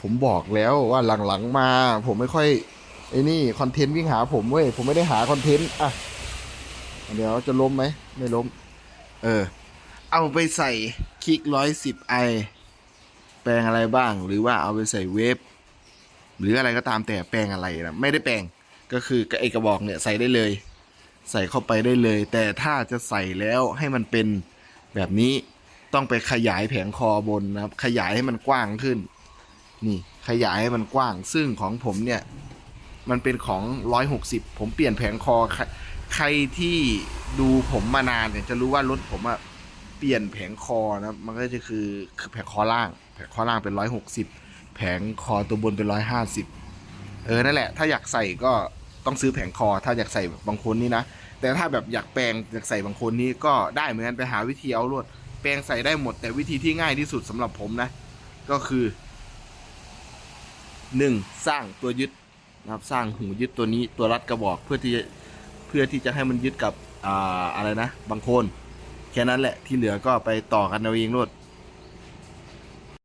ผมบอกแล้วว่าหลังๆมา ผมไม่ค่อยไอ้นี่คอนเทนต์วิ่งหาผมเว้ยผมไม่ได้หาคอนเทนต์อะเดี๋ยวจะล้มไหมไม่ล้ม เออ เอาไปใส่คลิกร้อยสิบไอแปลงอะไรบ้าง หรือว่าเอาไปใส่เวฟหรืออะไรก็ตามแต่แปลงอะไรนะไม่ได้แปลงก็คือไอกระบอกเนี่ยใส่ได้เลย ใส่เข้าไปได้เลย แต่ถ้าจะใส่แล้วให้มันเป็นแบบนี้ต้องไปขยายแผงคอบนนะครับ ขยายให้มันกว้างขึ้น นี่ขยายให้มันกว้าง ซึ่งของผมเนี่ยมันเป็นของร้อยหกสิบผมเปลี่ยนแผงคอใครใครที่ดูผมมานานเนี่ยจะรู้ว่ารถผมอะเปลี่ยนแผงคอนะมันก็จะคือคือแผงคอล่าง แผงคอล่างเป็นร้อยหกสิบแผงคอตัวบนเป็นร้อยห้าสิบเออนั่นแหละ ถ้าอยากใส่ก็ต้องซื้อแผงคอ ถ้าอยากใส่บางคนนี่นะ แต่ถ้าแบบอยากแปลงอยากใส่บางคนนี้ก็ได้เหมือนกันไปหาวิธีเอาลวดแปลงใส่ได้หมด แต่วิธีที่ง่ายที่สุดสำหรับผมนะ ก็คือ หนึ่งสร้างตัวยึดนะครับสร้างหูยึดตัวนี้ตัวรัดกระบอกเพื่อที่เพื่อที่จะให้มันยึดกับอ่าอะไรนะบางโคนแค่นั้นแหละที่เหลือก็ไปต่อกันเอาเองรวด